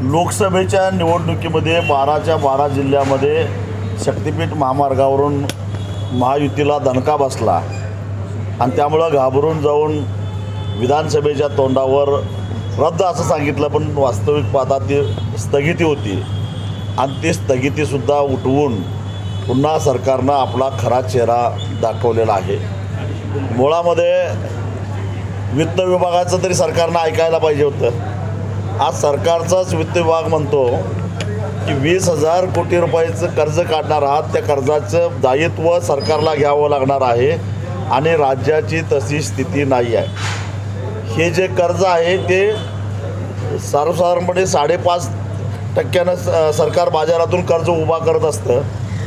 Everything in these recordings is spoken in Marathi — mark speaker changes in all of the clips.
Speaker 1: लोकसभेच्या निवडणुकीमध्ये बाराच्या बारा जिल्ह्यामध्ये शक्तिपीठ महामार्गावरून महायुतीला दणका बसला. आणि त्यामुळं घाबरून जाऊन विधानसभेच्या तोंडावर रद्द असं सांगितलं पण वास्तविक पाहता ती स्थगिती होती. आणि ती स्थगितीसुद्धा उठवून पुन्हा सरकारनं आपला खरा चेहरा दाखवलेला आहे. मुळामध्ये वित्त विभागाचं तरी सरकारनं ऐकायला पाहिजे होतं. आज सरकारचाच वित्त विभाग म्हणतो की वीस हजार कोटी रुपयाचं कर्ज काढणार आहात त्या कर्जाचं दायित्व सरकारला घ्यावं लागणार आहे आणि राज्याची तशी स्थिती नाही आहे. हे जे कर्ज आहे ते सर्वसाधारणपणे साडेपाच टक्क्यानं स- सरकार बाजारातून कर्ज उभा करत असतं.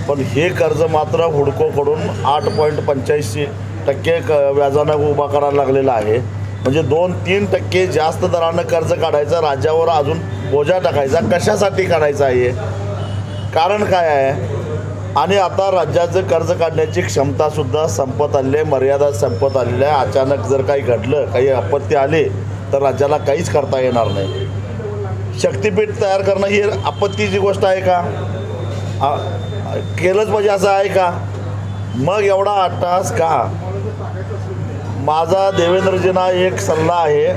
Speaker 1: पण हे कर्ज मात्र हुडकोकडून आठ पॉईंट पंच्याऐंशी टक्के क व्याजानं उभा करायला लागलेलं आहे. म्हणजे दोन तीन टक्के जास्त दरानं कर्ज काढायचं राज्यावर अजून बोजा टाकायचा. कशासाठी काढायचा आहे कारण काय आहे? आणि आता राज्याचं कर्ज काढण्याची क्षमतासुद्धा संपत आलेली आहे मर्यादा संपत आलेल्या आहे. अचानक जर काही घडलं काही आपत्ती आली तर राज्याला काहीच करता येणार नाही. शक्तीपीठ तयार करणं ही आपत्तीची गोष्ट आहे का? केलंच पाहिजे असं आहे का? मग एवढा अट्टास का? माझा देवेंद्रजींना एक सल्ला आहे.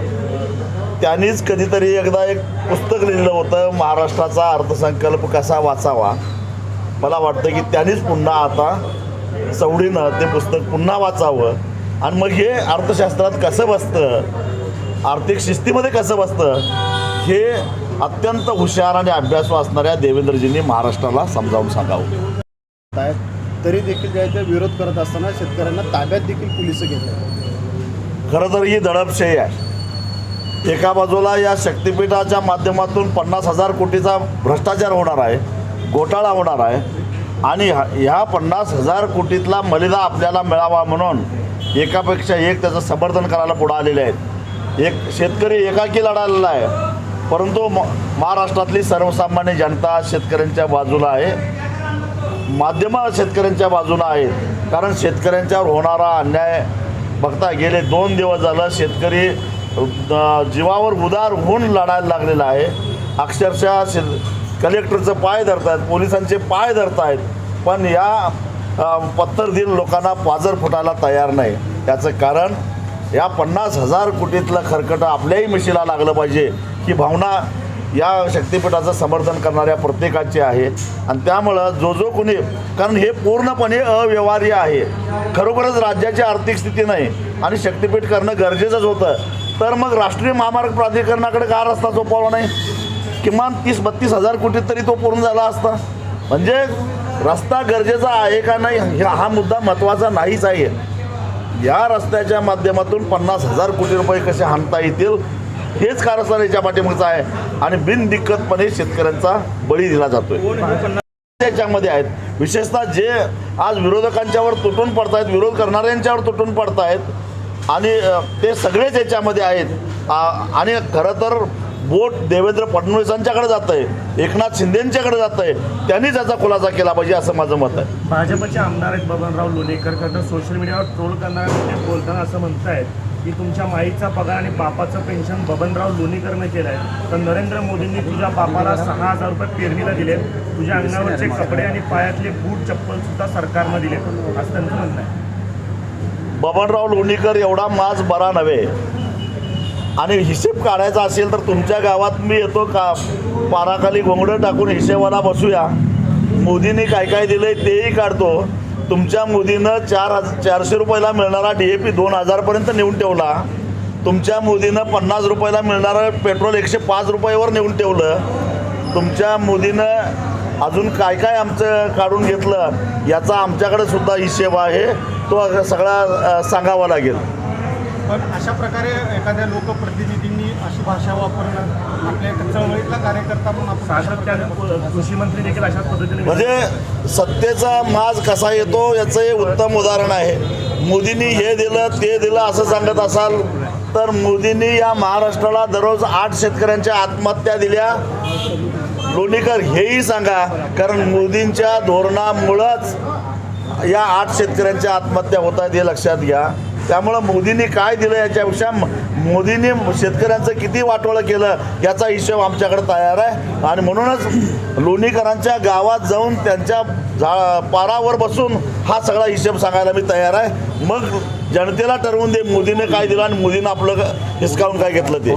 Speaker 1: त्यांनीच कधीतरी एकदा एक पुस्तक लिहिलं होतं महाराष्ट्राचा अर्थसंकल्प कसा वाचावा. मला वाटतं की त्यांनीच पुन्हा आता सवडीनं ते पुस्तक पुन्हा वाचावं. आणि मग हे अर्थशास्त्रात कसं बसतं आर्थिक शिस्तीमध्ये कसं बसतं हे अत्यंत हुशार आणि अभ्यासू असणाऱ्या देवेंद्रजींनी महाराष्ट्राला समजावून सांगावं.
Speaker 2: तरी देखील जे विरोध करत असताना शेतकऱ्यांना ताब्यात देखील पोलीस घेत
Speaker 1: खरं तर ही दडपशाही आहे. एका बाजूला या शक्तिपीठाच्या माध्यमातून पन्नास हजार कोटीचा भ्रष्टाचार होणार आहे घोटाळा होणार आहे आणि ह्या- ह्या पन्नास हजार कोटीतला मलिदा आपल्याला मिळावा म्हणून एकापेक्षा एक त्याचं समर्थन करायला पुढं आलेले आहेत. एक शेतकरी एकाकी लढालेला आहे परंतु म महाराष्ट्रातली सर्वसामान्य जनता शेतकऱ्यांच्या बाजूला आहे. माध्यमं शेतकऱ्यांच्या बाजूला आहेत कारण शेतकऱ्यांच्यावर होणारा अन्याय बघता गेले दोन दिवस झालं शेतकरी जीवावर उदार होऊन लढायला लागलेला आहे. अक्षरशः शे कलेक्टरचं पाय धरत आहेत पोलिसांचे पाय धरत आहेत पण या पत्तर पत्थरदिल लोकांना पाजर फुटायला तयार नाही. याचं कारण या पन्नास हजार कोटीतलं खरकटं आपल्याही मिशीला लागलं पाहिजे ही भावना या शक्तिपीठाचं समर्थन करणाऱ्या प्रत्येकाचे आहे. आणि त्यामुळं जो जो कोणी कारण हे पूर्णपणे अव्यवहार्य आहे. खरोखरच राज्याची आर्थिक स्थिती नाही आणि शक्तिपीठ करणं गरजेचंच होतं. तर मग राष्ट्रीय महामार्ग प्राधिकरणाकडे का रस्ता सोपवला नाही? किमान तीस बत्तीस हजार कोटीत तरी तो पूर्ण झाला असता. म्हणजे रस्ता गरजेचा आहे का नाही हा हा मुद्दा महत्त्वाचा नाहीच आहे. या रस्त्याच्या माध्यमातून पन्नास हजार कोटी रुपये कसे हाणता येतील हेच कारस्थान याच्या पाठीमागचं आहे. आणि बिनदिक्कतपणे शेतकऱ्यांचा बळी दिला जातोय. त्याच्यामध्ये आहेत. विशेषतः जे आज विरोधकांच्यावर तुटून पडतायत विरोध करणाऱ्यांच्यावर तुटून पडतायत आणि ते सगळेच याच्यामध्ये आहेत. आणि खरं तर बोट देवेंद्र फडणवीसांच्याकडे जात आहे एकनाथ शिंदेंच्याकडे जात आहे त्यांनी त्याचा खुलासा केला पाहिजे असं माझं मत आहे.
Speaker 3: भाजपचे आमदार आहेत बबनराव लोणीकर सोशल मीडियावर ट्रोल करणारे बोलताना असं म्हणतायत की तुमच्या माईचा पगार आणि बापाचं पेन्शन बबनराव लोणीकरनं केलं आहे तर नरेंद्र मोदींनी तुझ्या बापाला सहा हजार रुपये पेरणीला दिले तुझ्या अंगावरचे कपडे आणि पायातले बूट चप्पल सुद्धा सरकारनं दिले असं त्यांचं म्हणणं आहे.
Speaker 1: बबनराव लोणीकर एवढा माज बरा नव्हे. आणि हिशेब काढायचा असेल तर तुमच्या गावात मी येतो का? पाराखाली घोंगडं टाकून हिशेबाला बसूया. मोदींनी काय काय दिलंय तेही काढतो. तुमच्या मोदीनं चार हजार चारशे रुपयाला मिळणारा डी ए पी दोन हजारपर्यंत नेऊन ठेवला. तुमच्या मोदीनं पन्नास रुपयाला मिळणारं पेट्रोल एकशे पाच रुपयावर नेऊन ठेवलं. तुमच्या मोदीनं अजून काय काय आमचं काढून घेतलं याचा आमच्याकडे सुद्धा हिशेब आहे. तो सगळा सांगावा लागेल.
Speaker 2: पण अशा प्रकारे एखाद्या लोकप्रतिनिधींनी अशी भाषा वापरणं आपल्या चळवळीतला कार्यकर्ता म्हणून आपण
Speaker 3: कृषी मंत्री देखील अशाच पद्धतीने
Speaker 1: म्हणजे सत्तेचा माज कसा येतो याचं हे उत्तम उदाहरण आहे. मोदींनी हे दिलं ते दिलं असं सांगत असाल तर मोदींनी या महाराष्ट्राला दररोज आठ शेतकऱ्यांच्या आत्महत्या दिल्या. लोणीकर हेही सांगा कारण मोदींच्या धोरणामुळंच या आठ शेतकऱ्यांच्या आत्महत्या होत आहेत हे लक्षात घ्या. त्यामुळं मोदींनी काय दिलं याच्यापेक्षा मोदींनी शेतकऱ्यांचं किती वाटोळं केलं याचा हिशोब आमच्याकडे तयार आहे. आणि म्हणूनच लोणीकरांच्या गावात जाऊन त्यांच्या झा पारावर बसून हा सगळा हिशोब सांगायला मी तयार आहे. मग जनतेला ठरवून दे मोदीने काय दिलं आणि मोदीनं आपलं हिसकावून काय घेतलं ते.